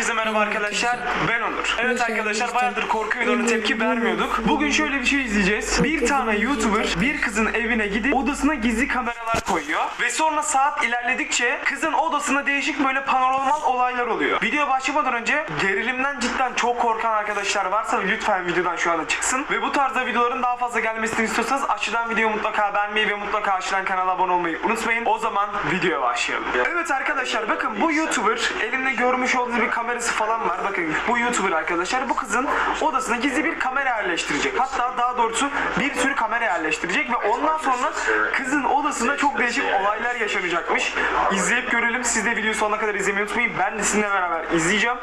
Herkese merhaba arkadaşlar. Ben Onur. Evet arkadaşlar bayağıdır korku videolarına tepki vermiyorduk. Bugün şöyle bir şey izleyeceğiz. Bir tane YouTuber bir kızın evine gidip odasına gizli kameralar koyuyor. Ve sonra saat ilerledikçe kızın odasında değişik böyle paranormal olaylar oluyor. Video başlamadan önce gerilimden cidden çok korkan arkadaşlar varsa lütfen videodan şu anda çıksın. Ve bu tarzda videoların daha fazla gelmesini istiyorsanız aşağıdan videoyu mutlaka beğenmeyi ve mutlaka aşağıdan kanala abone olmayı unutmayın. O zaman videoya başlayalım. Evet arkadaşlar bakın bu YouTuber elinde görmüş olduğunuz bir kamerası falan var. Bakın bu YouTuber arkadaşlar bu kızın odasına gizli bir kamera yerleştirecek. Hatta daha doğrusu bir sürü kamera yerleştirecek ve ondan sonra kızın odasında çok değişik olaylar yaşanacakmış. İzleyip görelim. Siz de videoyu sonuna kadar izlemeyi unutmayın. Ben de sizinle beraber izleyeceğim.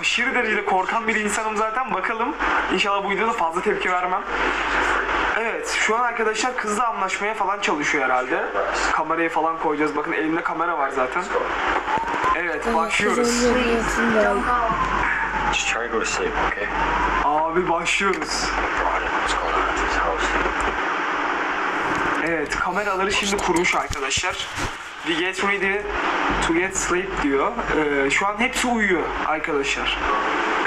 Aşırı derecede korkan bir insanım zaten. Bakalım. İnşallah bu videoda fazla tepki vermem. Evet şu an arkadaşlar kızla anlaşmaya falan çalışıyor herhalde. Kamerayı falan koyacağız. Bakın elimde kamera var zaten. Evet başlıyoruz. Just try to go to sleep, okay? Abi başlıyoruz. What's going on at this house? Evet kameraları şimdi kurmuş arkadaşlar. We get ready to get sleep diyor. Ee, şu an hepsi uyuyor arkadaşlar.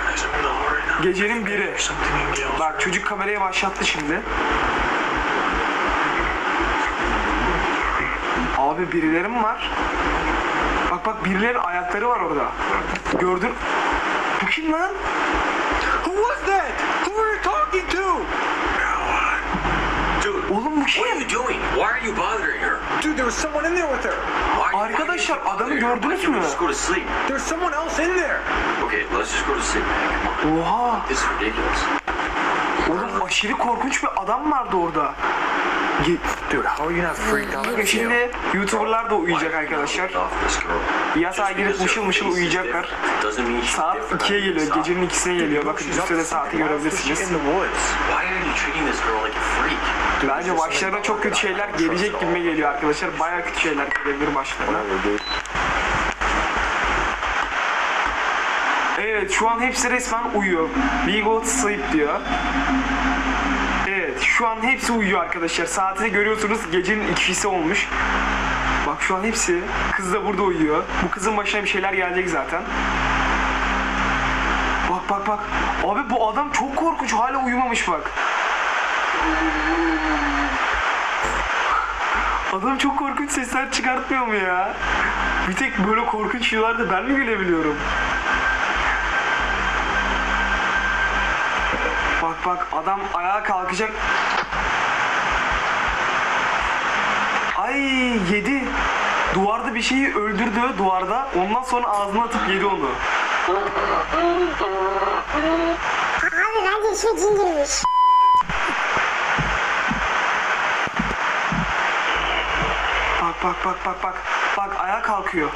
Guys, I'm in a hurry now. Gecenin biri. There's something in Gail's Bak çocuk kameraya başlattı şimdi. Abi birileri mi var? Bak bak birileri ayakları var orada. Gördün? Bu kim lan? Who was that? Who were you talking to? Dude, Oğlum bu what are kim? you doing? Why are you bothering her? Dude, there was someone in there with her. Why, Arkadaşlar, are you adamı gördünüz mü? Just go to sleep. There's someone else in there. Okay, let's just go to sleep, man. Come on. Oha! This is ridiculous. Oğlum aşırı korkunç bir adam vardı orada. Ge- Dude, how are you not freaked out? Şimdi YouTuber'lar da uyuyacak arkadaşlar. Off this girl. Yatağa girip mışıl mışıl uyuyacaklar. Saat different 2'ye on the geliyor, gecenin ikisine geliyor. Bakın üstte de saati görebilirsiniz. Bence başlarına çok kötü şeyler gelecek gibi geliyor arkadaşlar. Baya kötü şeyler gelebilir başlarına. Evet şu an hepsi resmen uyuyor. We go to sleep diyor. Evet şu an hepsi uyuyor arkadaşlar. Saati de görüyorsunuz gecenin ikisi olmuş. Şu an hepsi. Kız da burada uyuyor. Bu kızın başına bir şeyler gelecek zaten. Bak bak bak. Abi bu adam çok korkunç. Hala uyumamış bak. Adam çok korkunç sesler çıkartmıyor mu ya? Bir tek böyle korkunç videolarda ben mi gülebiliyorum? Bak bak adam ayağa kalkacak. Ay yedi. Duvarda bir şeyi öldürdü duvarda. Ondan sonra ağzına atıp yedi onu. Abi bence işe cin girmiş. Bak bak bak bak bak. Bak ayağa kalkıyor.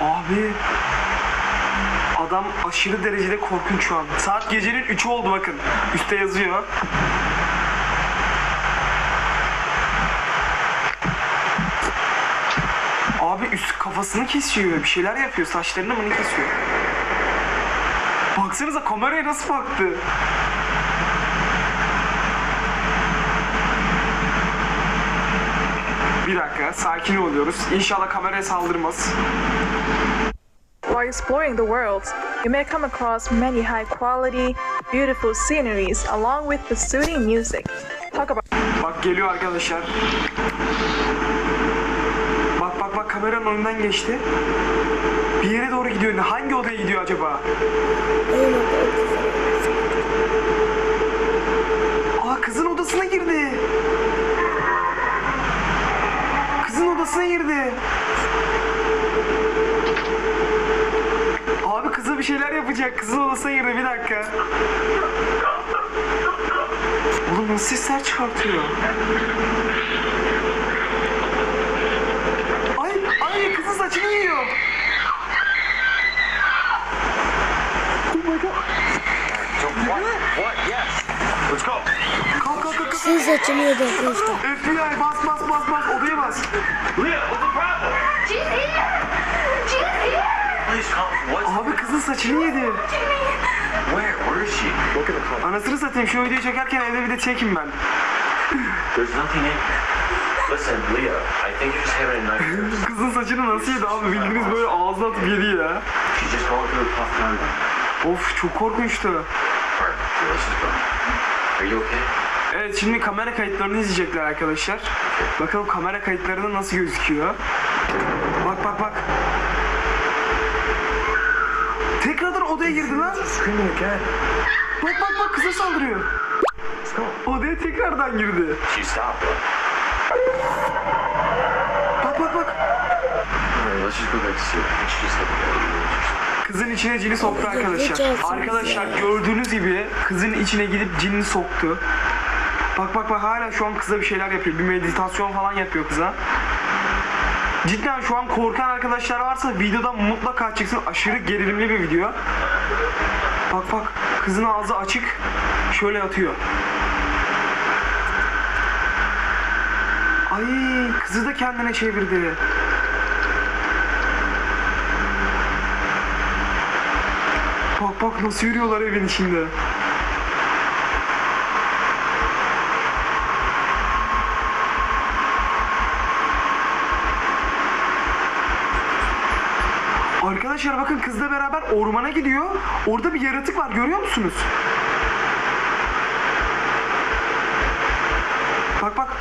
Abi Adam aşırı derecede korkunç şu an. Saat gecenin 3'ü oldu bakın. Üste yazıyor. Abi üst kafasını kesiyor. Bir şeyler yapıyor. Saçlarını mı ne kesiyor? Baksanıza kameraya nasıl baktı? Bir dakika sakin oluyoruz. İnşallah kameraya saldırmaz. While exploring the world, you may come across many high quality, beautiful sceneries along with the soothing music. Talk about Bak geliyor arkadaşlar. Bak bak bak kameranın önünden geçti. Bir yere doğru gidiyor. Hangi odaya gidiyor acaba? Aa kızın odasına girdi. Kızın odasına girdi. Abi kıza bir şeyler yapacak. Kızın odasına girdi bir dakika. Oğlum nasıl sesler çıkartıyor? Ay ay kızın saçını yiyor. Oh my god. What? What? Yes. Let's go. Kalk kalk kalk. Sizin saçını yedi arkadaşlar. FBI bas bas bas bas odaya bas. Leah, what's the problem? She's here! She's here! Please come. What's Abi kızın saçını yedi. where? Where is she? Look at the. Anasını satayım şu videoyu çekerken evde bir de çekim ben. There's nothing in. Listen, Leah, I think you just it in knife. Kızın saçını nasıl yedi abi? Bildiğiniz böyle ağzına atıp yedi ya. She's just going through a tough time. Of çok korkunçtu. Are you okay? Evet şimdi kamera kayıtlarını izleyecekler arkadaşlar. Bakalım kamera kayıtlarında nasıl gözüküyor. Bak bak bak. Tekrardan odaya girdi lan. Bak bak bak kıza saldırıyor. Odaya tekrardan girdi. Bak bak bak. Kızın içine cini soktu arkadaşlar. Arkadaşlar gördüğünüz gibi kızın içine gidip cinini soktu. Bak bak bak hala şu an kıza bir şeyler yapıyor. Bir meditasyon falan yapıyor kıza. Cidden şu an korkan arkadaşlar varsa videodan mutlaka çıksın. Aşırı gerilimli bir video. Bak bak kızın ağzı açık. Şöyle yatıyor. Ay kızı da kendine çevirdi. Bak bak nasıl yürüyorlar evin içinde. Arkadaşlar bakın kızla beraber ormana gidiyor. Orada bir yaratık var görüyor musunuz? Bak bak.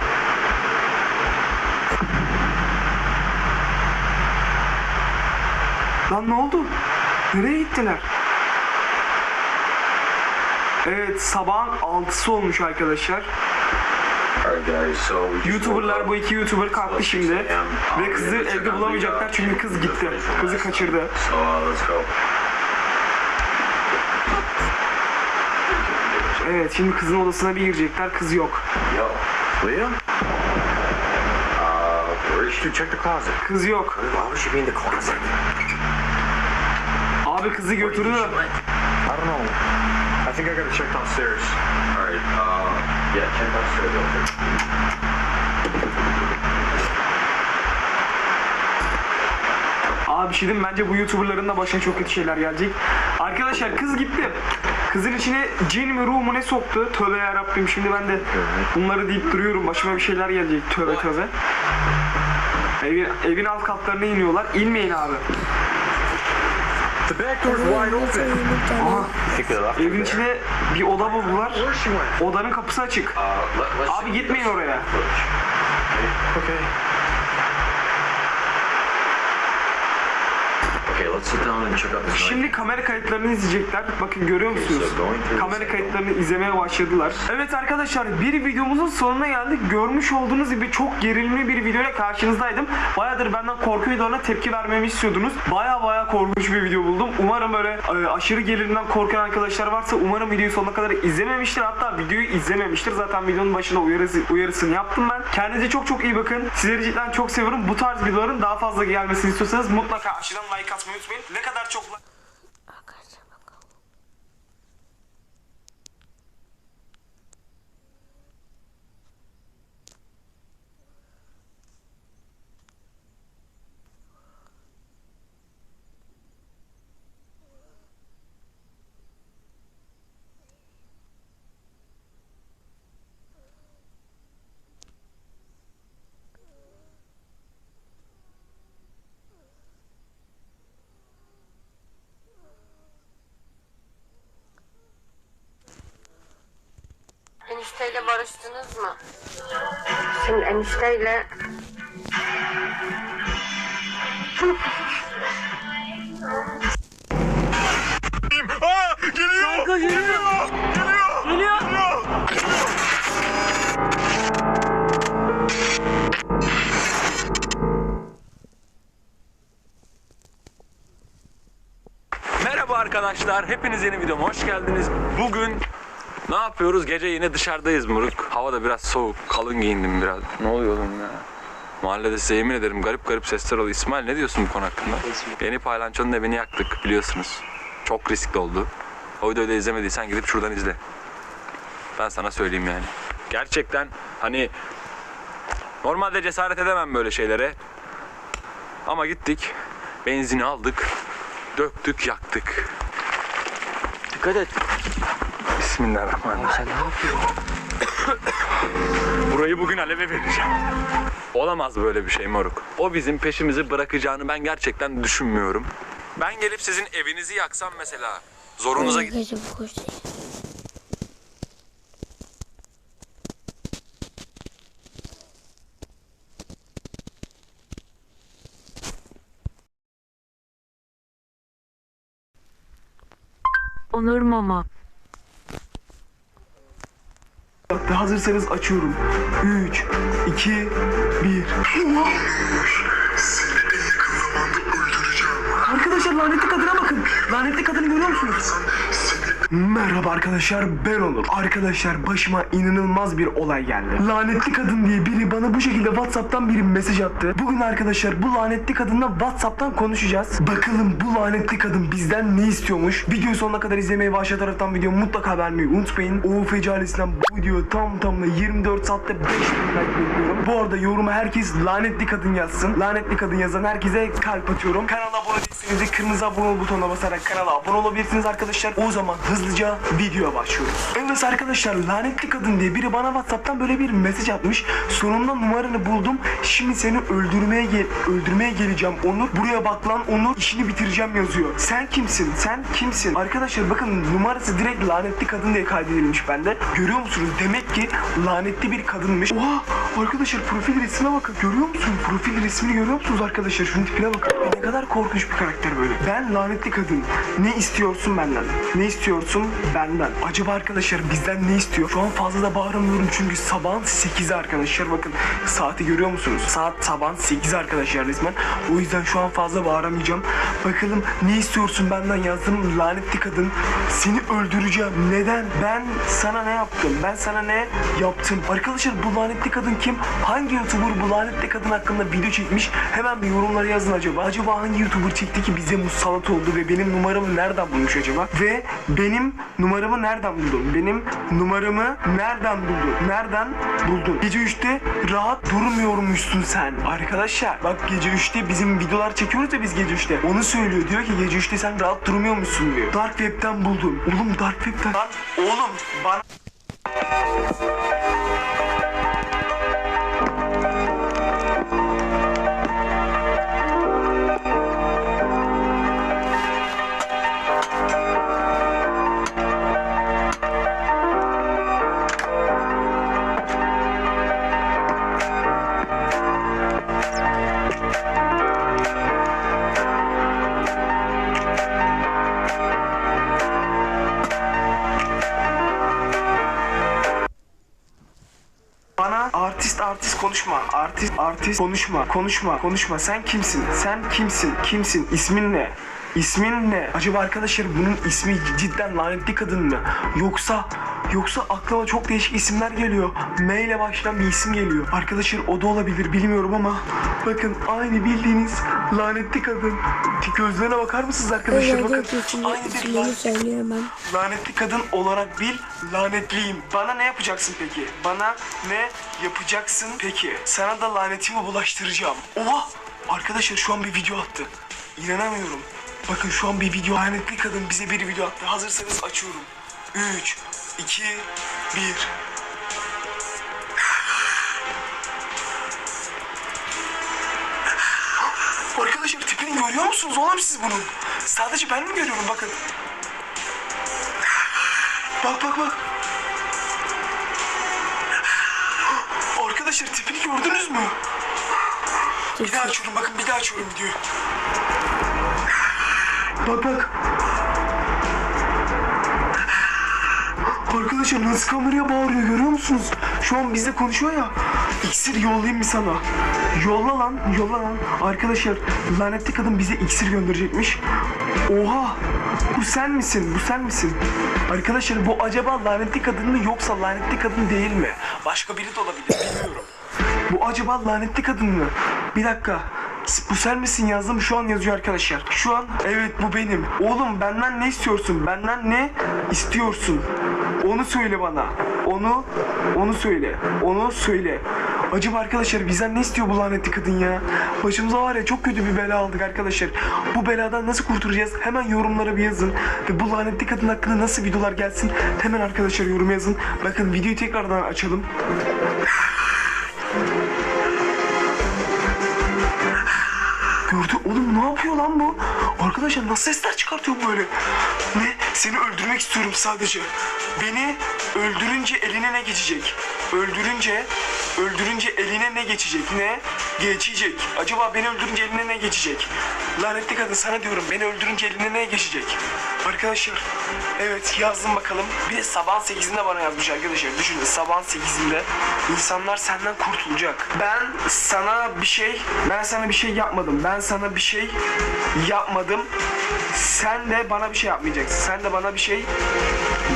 Lan ne oldu? Nereye gittiler? Evet sabahın 6'sı olmuş arkadaşlar. Alright, guys, so we just YouTuberlar bu iki YouTuber kalktı şimdi. Ve kızı evde bulamayacaklar çünkü kız gitti. Kızı kaçırdı. Evet şimdi kızın odasına bir girecekler. Kız yok. Yo? Dude, check the closet. Kız yok. Why would she be in the closet? Abi kızı götürdü. I don't know. I think I gotta check downstairs. Alright, uh, yeah, check downstairs real quick. Abi bir şey diyeyim bence bu YouTuberların da başına çok kötü şeyler gelecek. Arkadaşlar kız gitti. Kızın içine cin mi ruh mu ne soktu? Tövbe yarabbim şimdi ben de bunları deyip duruyorum. Başıma bir şeyler gelecek. Tövbe tövbe. Evin, evin alt katlarına iniyorlar. İnmeyin abi. The back door's wide open. Aha, evin içine bir oda buldular. Odanın kapısı açık. Abi gitmeyin oraya. Okay. Şimdi kamera kayıtlarını izleyecekler. Bakın görüyor musunuz? Kamera kayıtlarını izlemeye başladılar. Evet arkadaşlar bir videomuzun sonuna geldik. Görmüş olduğunuz gibi çok gerilimli bir videoyla karşınızdaydım. Bayağıdır benden korku videolarına tepki vermemi istiyordunuz. Baya baya korkunç bir video buldum. Umarım böyle e, aşırı gerilimden korkan arkadaşlar varsa umarım videoyu sonuna kadar izlememiştir. Hatta videoyu izlememiştir. Zaten videonun başında uyarısı, uyarısını yaptım ben. Kendinize çok çok iyi bakın. Sizleri cidden çok seviyorum. Bu tarz videoların daha fazla gelmesini istiyorsanız mutlaka aşağıdan like atmayı unutmayın. Ne kadar çok Enişteyle barıştınız mı? Şimdi enişteyle Merhaba arkadaşlar, hepiniz yeni videoma hoş geldiniz. Bugün ne yapıyoruz? Gece yine dışarıdayız Muruk. Hava da biraz soğuk, kalın giyindim biraz. Ne oluyor oğlum ya? Mahallede size yemin ederim garip garip sesler oluyor. İsmail ne diyorsun bu konu hakkında? Yeni paylançonun evini yaktık biliyorsunuz. Çok riskli oldu. O videoyu da izlemediysen gidip şuradan izle. Ben sana söyleyeyim yani. Gerçekten hani normalde cesaret edemem böyle şeylere. Ama gittik, benzini aldık, döktük, yaktık. Dikkat et. Bismillahirrahmanirrahim. Burayı bugün aleve vereceğim. Olamaz böyle bir şey moruk. O bizim peşimizi bırakacağını ben gerçekten düşünmüyorum. Ben gelip sizin evinizi yaksam mesela zorunuza git. Gece bu koştu. Onur Mama. Hazırsanız açıyorum. 3, 2, 1. Arkadaşlar lanetli kadına bakın. Lanetli kadını görüyor musunuz? Merhaba arkadaşlar ben Onur. Arkadaşlar başıma inanılmaz bir olay geldi. Lanetli kadın diye biri bana bu şekilde Whatsapp'tan bir mesaj attı. Bugün arkadaşlar bu lanetli kadınla Whatsapp'tan konuşacağız. Bakalım bu lanetli kadın bizden ne istiyormuş? Videoyu sonuna kadar izlemeyi ve aşağı taraftan videomu mutlaka beğenmeyi unutmayın. UFC ailesinden bu video tam tamına 24 saatte 5000 like bekliyorum. Bu arada yoruma herkes lanetli kadın yazsın. Lanetli kadın yazan herkese kalp atıyorum. Kanala abone değilseniz de kırmızı abone butonuna basarak kanala abone olabilirsiniz arkadaşlar. O zaman hızlıca videoya başlıyoruz. Evet arkadaşlar lanetli kadın diye biri bana Whatsapp'tan böyle bir mesaj atmış. Sonunda numaranı buldum. Şimdi seni öldürmeye gel öldürmeye geleceğim Onur. Buraya bak lan Onur işini bitireceğim yazıyor. Sen kimsin? Sen kimsin? Arkadaşlar bakın numarası direkt lanetli kadın diye kaydedilmiş bende. Görüyor musunuz? Demek ki lanetli bir kadınmış. Oha! Arkadaşlar profil resmine bakın. Görüyor musunuz? Profil resmini görüyor musunuz arkadaşlar? Şunun tipine bakın. Ne kadar korkunç bir karakter böyle. Ben lanetli kadın. Ne istiyorsun benden? Ne istiyorsun benden? Acaba arkadaşlar bizden ne istiyor? Şu an fazla da bağıramıyorum çünkü sabahın 8'i arkadaşlar. Bakın saati görüyor musunuz? Saat sabahın 8 arkadaşlar resmen. O yüzden şu an fazla bağıramayacağım. Bakalım ne istiyorsun benden yazdım lanetli kadın. Seni öldüreceğim. Neden? Ben sana ne yaptım? Ben sana ne yaptım? Arkadaşlar bu lanetli kadın kim? Hangi YouTuber bu lanetli kadın hakkında video çekmiş? Hemen bir yorumlara yazın acaba. Acaba hangi YouTuber çekti ki bize musallat oldu ve benim numaramı nereden bulmuş acaba? Ve benim numaramı nereden buldun? Benim numaramı nereden buldun? Nereden buldun? Gece 3'te rahat durmuyormuşsun sen. Arkadaşlar bak gece 3'te bizim videolar çekiyoruz ya biz gece 3'te. Onu söylüyor. Diyor ki gece 3'te sen rahat durmuyormuşsun diyor. Dark Web'ten buldum. Oğlum Dark Web'ten. Lan oğlum Bana Artist konuşma. Konuşma. Konuşma. Sen kimsin? Sen kimsin? Kimsin? İsmin ne? İsmin ne? Acaba arkadaşlar bunun ismi cidden lanetli kadın mı? Yoksa Yoksa aklıma çok değişik isimler geliyor. M ile başlayan bir isim geliyor. Arkadaşlar o da olabilir bilmiyorum ama bakın aynı bildiğiniz lanetli kadın. Gözlerine bakar mısınız arkadaşlar? Bakın aynı bir söylüyorum ben. Lanetli kadın olarak bil, lanetliyim. Bana ne yapacaksın peki? Bana ne yapacaksın peki? Sana da lanetimi bulaştıracağım. Oha! Arkadaşlar şu an bir video attı. İnanamıyorum. Bakın şu an bir video, lanetli kadın bize bir video attı. Hazırsanız açıyorum. 3, 2, 1. Arkadaşlar görüyor musunuz oğlum siz bunun? Sadece ben mi görüyorum bakın. Bak bak bak. Arkadaşlar tipini gördünüz mü? Bir daha açıyorum bakın bir daha açıyorum videoyu. Bak bak. Arkadaşlar nasıl kameraya bağırıyor görüyor musunuz? Şu an bizle konuşuyor ya. İksir yollayayım mı sana? Yolla lan, yolla lan. Arkadaşlar lanetli kadın bize iksir gönderecekmiş. Oha! Bu sen misin? Bu sen misin? Arkadaşlar bu acaba lanetli kadın mı yoksa lanetli kadın değil mi? Başka biri de olabilir bilmiyorum. Bu acaba lanetli kadın mı? Bir dakika. Bu sen misin yazdım şu an yazıyor arkadaşlar. Şu an evet bu benim. Oğlum benden ne istiyorsun? Benden ne istiyorsun? Onu söyle bana. Onu onu söyle. Onu söyle. Acaba arkadaşlar bizden ne istiyor bu lanetli kadın ya? Başımıza var ya çok kötü bir bela aldık arkadaşlar. Bu beladan nasıl kurtulacağız? Hemen yorumlara bir yazın. Ve bu lanetli kadın hakkında nasıl videolar gelsin? Hemen arkadaşlar yorum yazın. Bakın videoyu tekrardan açalım. Gördü. Oğlum ne yapıyor lan bu? Arkadaşlar nasıl sesler çıkartıyor böyle? Ne? Seni öldürmek istiyorum sadece. Beni öldürünce eline ne geçecek? Öldürünce, öldürünce eline ne geçecek? Ne? Geçecek. Acaba beni öldürünce eline ne geçecek? Lanetli kadın sana diyorum beni öldürünce eline ne geçecek? Arkadaşlar evet yazdım bakalım. Bir de sabahın 8'inde bana yazmış arkadaşlar. Düşünün sabahın 8'inde insanlar senden kurtulacak. Ben sana bir şey, ben sana bir şey yapmadım. Ben sana bir şey yapmadım. Sen de bana bir şey yapmayacaksın. Sen de bana bir şey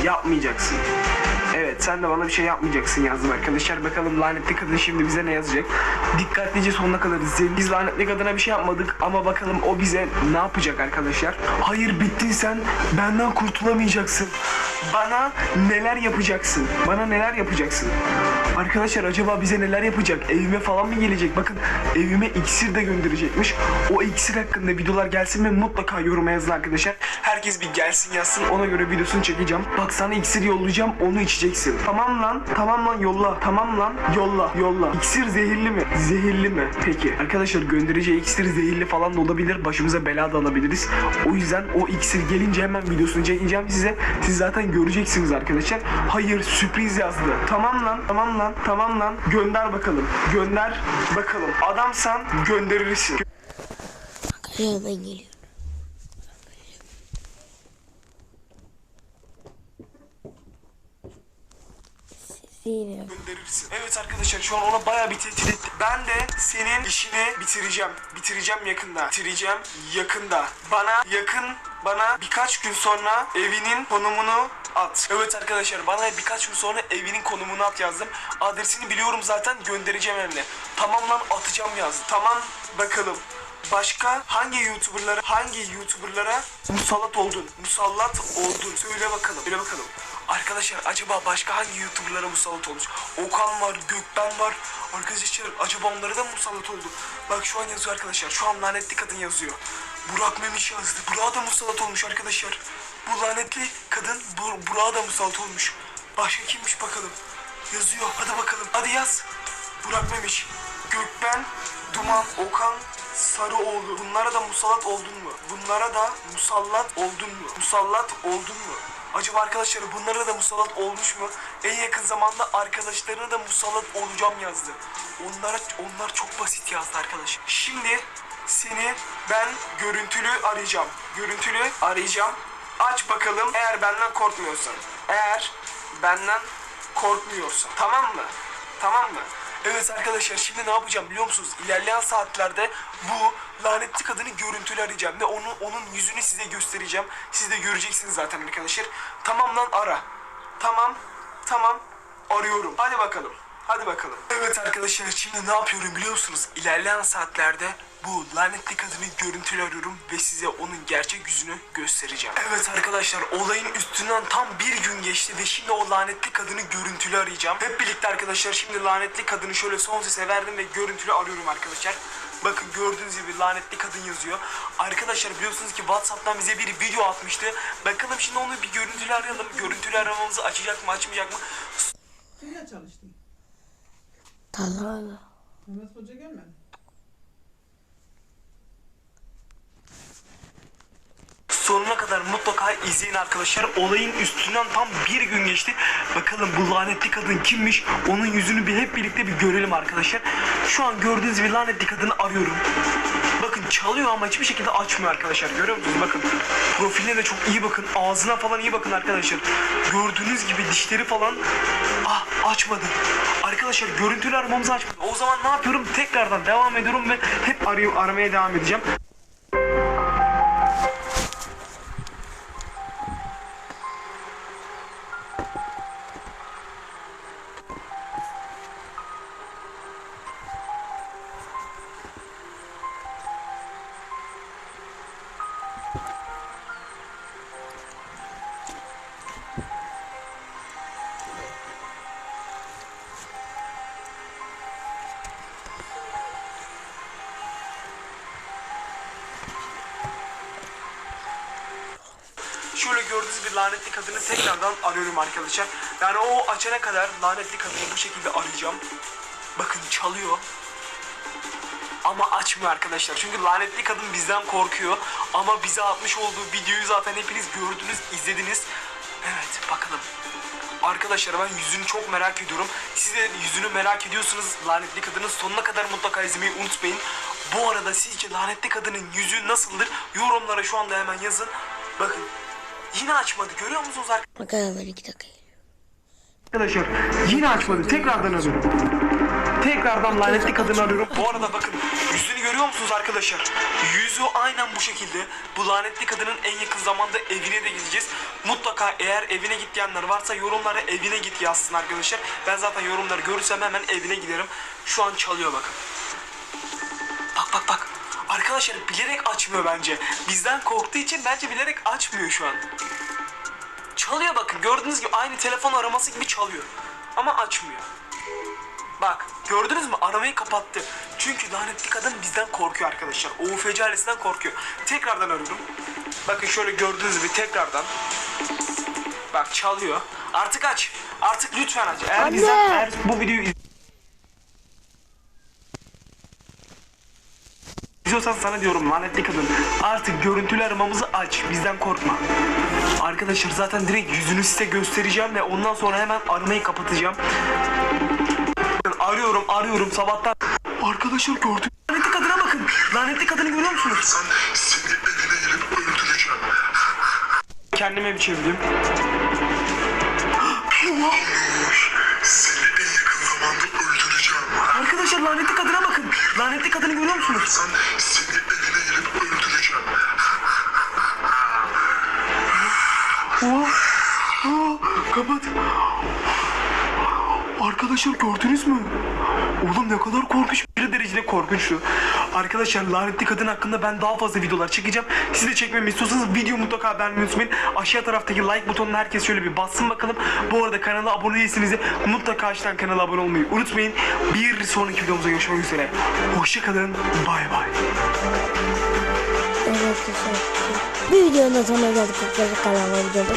yapmayacaksın. Evet sen de bana bir şey yapmayacaksın yazdım arkadaşlar. Bakalım lanetli kadın şimdi bize ne yazacak. Dikkatlice sonuna kadar izleyin. Biz lanetli kadına bir şey yapmadık ama bakalım o bize ne yapacak arkadaşlar. Hayır bittin sen benden kurtulamayacaksın. Bana neler yapacaksın? Bana neler yapacaksın? Arkadaşlar acaba bize neler yapacak? Evime falan mı gelecek? Bakın evime iksir de gönderecekmiş. O iksir hakkında videolar gelsin ve mutlaka yoruma yazın arkadaşlar. Herkes bir gelsin yazsın ona göre videosunu çekeceğim. Bak sana iksir yollayacağım onu içeceksin. Tamam lan tamam lan yolla. Tamam lan yolla yolla. İksir zehirli mi? Zehirli mi? Peki. Arkadaşlar göndereceği iksir zehirli falan da olabilir. Başımıza bela da alabiliriz. O yüzden o iksir gelince hemen videosunu çekeceğim size. Siz zaten göreceksiniz arkadaşlar. Hayır sürpriz yazdı. Tamam lan tamam lan tamam lan. Gönder bakalım. Gönder bakalım. Adamsan gönderirsin. Arkadaşlar ben geliyorum. Gönderirsin. Evet arkadaşlar şu an ona bayağı bir tehdit ettim. Ben de senin işini bitireceğim. Bitireceğim yakında. Bitireceğim yakında. Bana yakın bana birkaç gün sonra evinin konumunu at. Evet arkadaşlar bana birkaç gün sonra evinin konumunu at yazdım. Adresini biliyorum zaten göndereceğim evine. Tamam lan atacağım yazdım. Tamam bakalım. Başka hangi youtuberlara hangi youtuberlara musallat oldun? Musallat oldun. Söyle bakalım. Söyle bakalım. Arkadaşlar acaba başka hangi youtuberlara musallat olmuş? Okan var, Gökben var. Arkadaşlar acaba onlara da musallat oldu? Bak şu an yazıyor arkadaşlar. Şu an lanetli kadın yazıyor. Burak Memiş yazdı. Burak'a da musallat olmuş arkadaşlar. Bu lanetli kadın Bur Burak'a da musallat olmuş. Başka kimmiş bakalım. Yazıyor. Hadi bakalım. Hadi yaz. Burak Memiş. Gökben, Duman, Okan, Sarıoğlu. Bunlara da musallat oldun mu? Bunlara da musallat oldun mu? Musallat oldun mu? Acaba arkadaşlar bunlara da musallat olmuş mu? En yakın zamanda arkadaşlarına da musallat olacağım yazdı. Onlara onlar çok basit yazdı arkadaşlar. Şimdi seni ben görüntülü arayacağım. Görüntülü arayacağım. Aç bakalım eğer benden korkmuyorsan. Eğer benden korkmuyorsan. Tamam mı? Tamam mı? Evet arkadaşlar şimdi ne yapacağım biliyor musunuz? İlerleyen saatlerde bu lanetli kadını görüntülü arayacağım ve onu onun yüzünü size göstereceğim. Siz de göreceksiniz zaten arkadaşlar. Tamam lan ara. Tamam. Tamam. Arıyorum. Hadi bakalım. Hadi bakalım. Evet arkadaşlar şimdi ne yapıyorum biliyor musunuz? İlerleyen saatlerde bu lanetli kadını görüntülü arıyorum ve size onun gerçek yüzünü göstereceğim. Evet arkadaşlar olayın üstünden tam bir gün geçti ve şimdi o lanetli kadını görüntülü arayacağım. Hep birlikte arkadaşlar şimdi lanetli kadını şöyle son sese verdim ve görüntülü arıyorum arkadaşlar. Bakın gördüğünüz gibi lanetli kadın yazıyor. Arkadaşlar biliyorsunuz ki Whatsapp'tan bize bir video atmıştı. Bakalım şimdi onu bir görüntülü arayalım. Görüntülü aramamızı açacak mı açmayacak mı? Kimle çalıştın? Talha'yla. Mehmet Hoca gelmedi. Sonuna kadar mutlaka izleyin arkadaşlar. Olayın üstünden tam bir gün geçti. Bakalım bu lanetli kadın kimmiş? Onun yüzünü bir hep birlikte bir görelim arkadaşlar. Şu an gördüğünüz gibi lanetli kadını arıyorum. Bakın çalıyor ama hiçbir şekilde açmıyor arkadaşlar. Görüyor musunuz? Bakın profiline de çok iyi bakın. Ağzına falan iyi bakın arkadaşlar. Gördüğünüz gibi dişleri falan ah açmadı. Arkadaşlar görüntülü aramamızı açmadı. O zaman ne yapıyorum? Tekrardan devam ediyorum ve hep arıyor aramaya devam edeceğim. Şöyle gördüğünüz bir lanetli kadını tekrardan arıyorum arkadaşlar. Yani o açana kadar lanetli kadını bu şekilde arayacağım. Bakın çalıyor. Ama açmıyor arkadaşlar. Çünkü lanetli kadın bizden korkuyor. Ama bize atmış olduğu videoyu zaten hepiniz gördünüz, izlediniz. Evet, bakalım. Arkadaşlar ben yüzünü çok merak ediyorum. Siz de yüzünü merak ediyorsunuz. Lanetli kadının sonuna kadar mutlaka izlemeyi unutmayın. Bu arada sizce lanetli kadının yüzü nasıldır? Yorumlara şu anda hemen yazın. Bakın yine açmadı. Görüyor musunuz Arkadaşlar iki dakika. arkadaşlar? Yine açmadı. Tekrardan arıyorum. Tekrardan lanetli kadını arıyorum. Bu arada bakın yüzünü görüyor musunuz arkadaşlar? Yüzü aynen bu şekilde. Bu lanetli kadının en yakın zamanda evine de gideceğiz. Mutlaka eğer evine git diyenler varsa yorumlara evine git yazsın arkadaşlar. Ben zaten yorumları görürsem hemen evine giderim. Şu an çalıyor bakın. Bak bak bak. Arkadaşlar bilerek açmıyor bence. Bizden korktuğu için bence bilerek açmıyor şu an. Çalıyor bakın. Gördüğünüz gibi aynı telefon araması gibi çalıyor. Ama açmıyor. Bak gördünüz mü aramayı kapattı. Çünkü lanetli kadın bizden korkuyor arkadaşlar. O UFC ailesinden korkuyor. Tekrardan arıyorum. Bakın şöyle gördüğünüz gibi tekrardan. Bak çalıyor. Artık aç. Artık lütfen aç. Eğer bizden eğer bu videoyu İzliyorsan sana diyorum lanetli kadın. Artık görüntülü aramamızı aç. Bizden korkma. Arkadaşlar zaten direkt yüzünü size göstereceğim ve ondan sonra hemen aramayı kapatacağım. Arıyorum arıyorum sabahtan. Arkadaşlar gördüm. Lanetli kadına bakın. Lanetli kadını görüyor musunuz? Seni evine gelip öldüreceğim. Kendime bir çevirdim. Seni en yakın zamanda öldüreceğim. Arkadaşlar lanetli kadına. Lanetli kadını görüyor musunuz? Sen seni evine gelip öldüreceğim. Aa, aa, kapat. Arkadaşlar gördünüz mü? Oğlum ne kadar korkunç derecede korkunçtu. Arkadaşlar lanetli kadın hakkında ben daha fazla videolar çekeceğim. Siz de çekmemi istiyorsanız video mutlaka beğenmeyi unutmayın. Aşağı taraftaki like butonuna herkes şöyle bir bassın bakalım. Bu arada kanala abone değilseniz de mutlaka aşağıdan kanala abone olmayı unutmayın. Bir sonraki videomuzda görüşmek üzere. Hoşçakalın. Bay bay. Evet. Bir videonun da sonuna geldik. Kanalıma videomu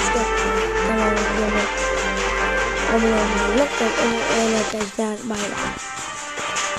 Kanalıma videomu abone olmayı unutmayın. Evet arkadaşlar bay bay.